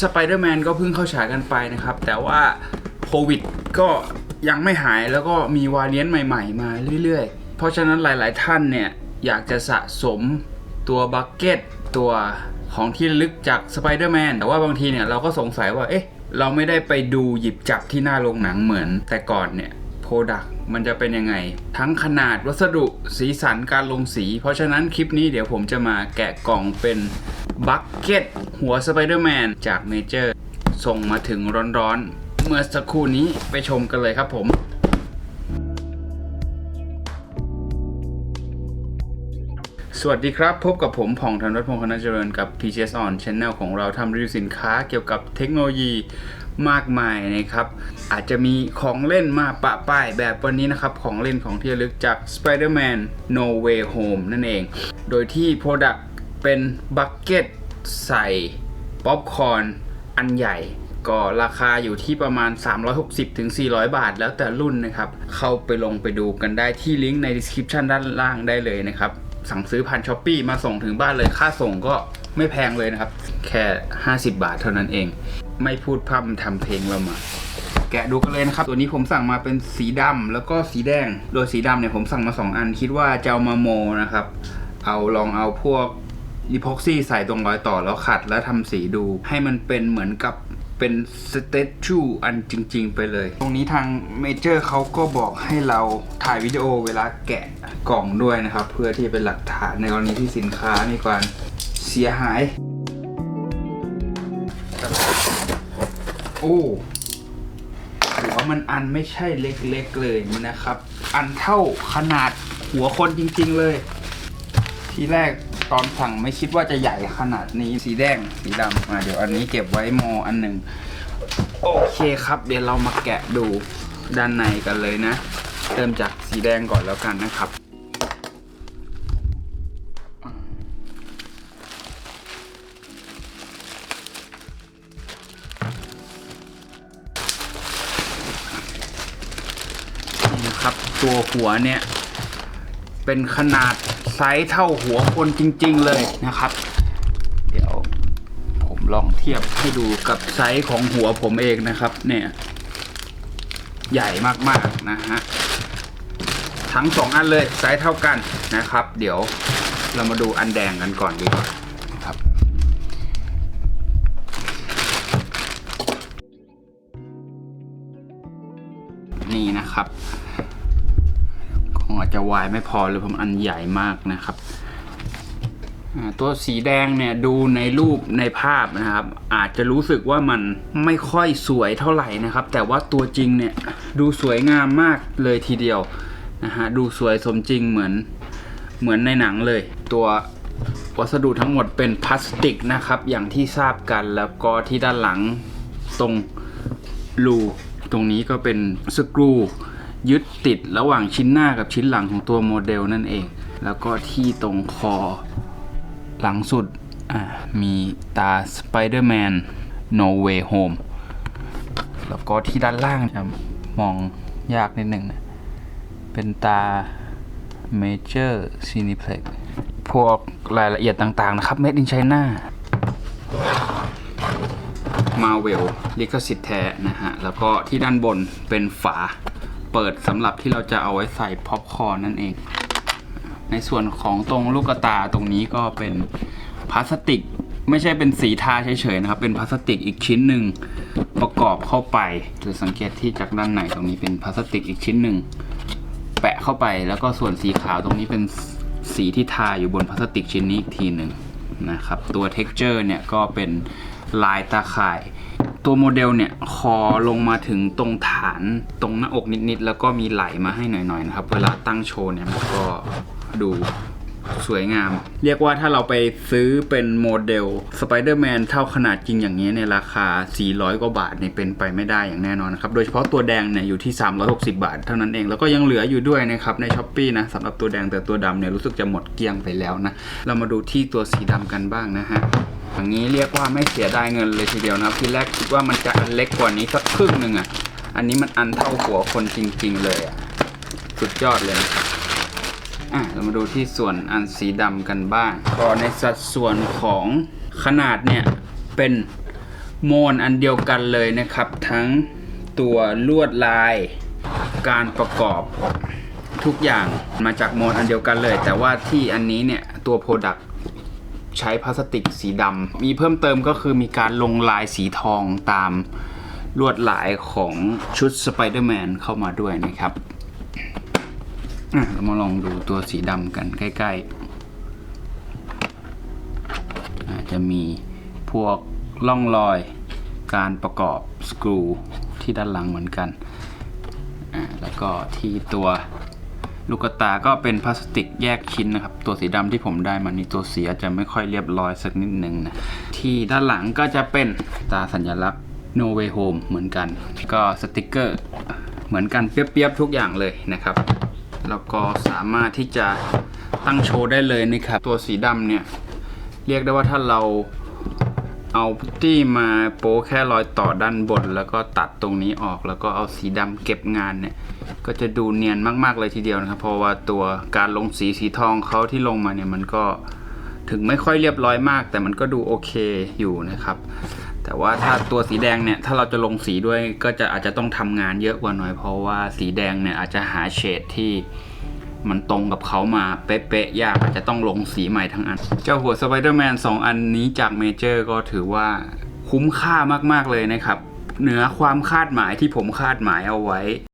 สไปเดอร์แมนก็เพิ่งเข้าฉายกันไปนะครับ แต่ว่าโควิดก็ยังไม่หายแล้วก็มีวาเลียนต์ใหม่ ๆ มาเรื่อยๆ เพราะฉะนั้นหลายๆท่านเนี่ยอยากจะสะสมตัวบักเก็ตตัวของที่ลึกจากสไปเดอร์แมนแต่ว่าบางทีเนี่ยเราก็สงสัยว่าเอ๊ะเราไม่ได้ไปดูหยิบจับที่หน้าโรงหนังเหมือนแต่ก่อนเนี่ย โปรดักมันจะเป็นยังไง ทั้งขนาดวัสดุสีสันการลงสี เพราะฉะนั้นคลิปนี้เดี๋ยวผมจะมาแกะกล่องเป็นบักเก็ตหัวสไปเดอร์แมนจากเมเจอร์ส่งมาถึงร้อนๆ เมื่อสักครู่นี้ไปชมกันเลยครับผมสวัสดีครับ พบกับผมผ่องธนรัตน์พงษ์คณะเจริญกับ PGS On Channel ของเราทำรีวิวสินค้าเกี่ยวกับเทคโนโลยี มากมายนะครับ อาจจะมีของเล่นมาปะป้ายแบบวันนี้นะครับ ของเล่นของที่ระลึกจาก Spider-Man No Way Home นั่นเอง โดยที่ Product เป็นบักเก็ตใส่ป๊อปคอร์นอันใหญ่ก็ราคาอยู่ที่ประมาณ 360-400ถึง400บาทแล้วแต่รุ่นนะครับ เข้าไปลงไปดูกันได้ที่ลิงก์ใน description ด้านล่างได้เลยนะครับ สั่งซื้อผ่านช้อปปีมาส่งถึงบ้านเลยค่าส่งก็ ไม่แพงเลยนะครับ แค่ 50 บาทเท่านั้นเอง ไม่พูดพร่ำทำเพลงเรามา แกะดูกันเลยนะครับ ตัวนี้ผมสั่งมาเป็นสีดำแล้วก็สีแดง โดยสีดำเนี่ยผมสั่งมา 2 อัน คิดว่าจะเอามาโมนะครับ เอาลองเอาพวกอีพ็อกซี่ใส่ตรงรอยต่อแล้วขัดแล้วทำสีดู ให้มันเป็นเหมือนกับเป็นสเตจูอันจริง ๆ ไปเลย ตรงนี้ทางเมเจอร์เขาก็บอกให้เราถ่ายวิดีโอเวลาแกะกล่องด้วยนะครับ เพื่อที่จะเป็นหลักฐานในกรณีที่สินค้ามีการ สียหาย โอ้หัวมันอันไม่ใช่เล็กๆเลยนะครับ อันเท่าขนาดหัวคนจริงๆเลย ทีแรกตอนสั่งไม่คิดว่าจะใหญ่ขนาดนี้สีแดงสีดำอะเดี๋ยวอันนี้เก็บไว้โมอันหนึ่งโอเคครับ เดี๋ยวเรามาแกะดูด้านในกันเลยนะ เริ่มจากสีแดงก่อนแล้วกันนะครับ นะครับ ตัวหัวเนี่ย เป็นขนาดไซส์เท่าหัวคนจริง ๆ เลยนะครับ เดี๋ยวผมลองเทียบให้ดูกับไซส์ของหัวผมเองนะครับ เนี่ย ใหญ่มากๆนะฮะทั้งสองอันเลยไซส์เท่ากันนะครับ เดี๋ยวเรามาดูอันแดงกันก่อนดีกว่าครับนี่นะครับ งอาจจะวายไม่พอเลยผมอันใหญ่มากนะครับตัวสีแดงเนี่ยดูในรูปในภาพนะครับ อาจจะรู้สึกว่ามันไม่ค่อยสวยเท่าไหร่นะครับ แต่ว่าตัวจริงเนี่ยดูสวยงามมากเลยทีเดียวนะฮะดูสวยสมจริงเหมือนเหมือนในหนังเลย ตัววัสดุทั้งหมดเป็นพลาสติกนะครับ อย่างที่ทราบกันแล้วก็ที่ด้านหลังตรงรูตรงนี้ก็เป็นสกรู ยึดติดระหว่างชิ้นหน้ากับชิ้นหลังของตัวโมเดลนั่นเอง แล้วก็ที่ตรงคอ หลังสุดมีตา Spider-Man No Way Home แล้วก็ที่ด้านล่างจะมองยากนิดหนึ่งนะ เป็นตา Major Cineplex พวกรายละเอียดต่างๆนะครับ Made in China มาเวลลิขสิทธิ์แท้นะฮะ แล้วก็ที่ด้านบนเป็นฝา เปิดสำหรับที่เราจะเอาไว้ใส่พ็อปคอร์นนั่นเอง ในส่วนของตรงลูกตาตรงนี้ก็เป็นพลาสติก ไม่ใช่เป็นสีทาเฉยๆนะครับ เป็นพลาสติกอีกชิ้นหนึ่งประกอบเข้าไปจะสังเกตที่จากด้านในตรงนี้เป็นพลาสติกอีกชิ้นหนึ่งแปะเข้าไปแล้วก็ส่วนสีขาวตรงนี้เป็นสีที่ทาอยู่บนพลาสติกชิ้นนี้อีกทีหนึ่งนะครับ ตัว texture เนี่ยก็เป็นลายตาข่าย ตัวโมเดลเนี่ยคอลงมาถึงตรงฐานตรงหน้าอกนิดๆ แล้วก็มีไหลมาให้หน่อยๆนะครับ เวลาตั้งโชว์เนี่ยมันก็ดูสวยงาม เรียกว่าถ้าเราไปซื้อเป็นโมเดลสไปเดอร์แมนเท่าขนาดจริงอย่างนี้ในราคา 400 กว่าบาทเนี่ยเป็นไปไม่ได้อย่างแน่นอนนะครับ โดยเฉพาะตัวแดงเนี่ยอยู่ที่ 360 บาท เท่านั้นเอง แล้วก็ยังเหลืออยู่ด้วยนะครับในช้อปปีนะสำหรับตัวแดงแต่ตัวดำเนี่ยรู้สึกจะหมดเกลี้ยงไปแล้วนะ เรามาดูที่ตัวสีดำกันบ้างนะฮะ อย่างนี้เรียกว่าไม่เสียดายเงินเลยทีเดียวนะครับทีแรกคิดว่ามันจะอันเล็กกว่านี้สักครึ่งหนึ่งอะ อันนี้มันอันเท่าหัวคนจริง ๆ เลยอะ สุดยอดเลยนะครับอะเรามาดูที่ส่วนอันสีดำกันบ้าง ก็ในสัดส่วนของขนาดเนี่ยเป็นโมนอันเดียวกันเลยนะครับ ทั้งตัวลวดลายการประกอบทุกอย่างมาจากโมนอันเดียวกันเลย แต่ว่าที่อันนี้เนี่ยตัวโปรดัก ใช้พลาสติกสีดำมีเพิ่มเติมก็คือมีการลงลายสีทองตามลวดลายของชุดสไปเดอร์แมนเข้ามาด้วยนะครับเรามาลองดูตัวสีดำกันใกล้ๆ อาจจะมีพวกร่องรอยการประกอบสกรูที่ด้านหลังเหมือนกัน แล้วก็ที่ตัวลูกตาก็เป็นพลาสติกแยกชิ้นนะครับ ตัวสีดำที่ผมได้มานี่ตัวสีอาจจะไม่ค่อยเรียบร้อยสักนิดนึงนะที่ด้านหลังก็จะเป็นตาสัญลักษณ์ No Way Home เหมือนกัน ก็สติกเกอร์เหมือนกันเปียบๆทุกอย่างเลยนะครับ แล้วก็สามารถที่จะตั้งโชว์ได้เลยนะครับ ตัวสีดำเนี่ย เรียกได้ว่าถ้าเรา เอาพุตตี้มาโป๊แค่รอยต่อด้านบน แล้วก็ตัดตรงนี้ออกแล้วก็เอาสีดำเก็บงานเนี่ย ก็จะดูเนียนมากๆเลยทีเดียวนะครับ เพราะว่าตัวการลงสีสีทองเขาที่ลงมาเนี่ยมันก็ถึงไม่ค่อยเรียบร้อยมาก แต่มันก็ดูโอเคอยู่นะครับ แต่ว่าถ้าตัวสีแดงเนี่ยถ้าเราจะลงสีด้วยก็จะอาจจะต้องทำงานเยอะกว่าหน่อย เพราะว่าสีแดงเนี่ยอาจจะหาเฉดที่ มันตรงกับเขามาเป๊ะๆยากอาจจะต้องลงสีใหม่ทั้งอัน เจ้าหัวสไปเดอร์แมนสองอันนี้จากเมเจอร์ก็ถือว่าคุ้มค่ามากๆเลยนะครับ เหนือความคาดหมายที่ผมคาดหมายเอาไว้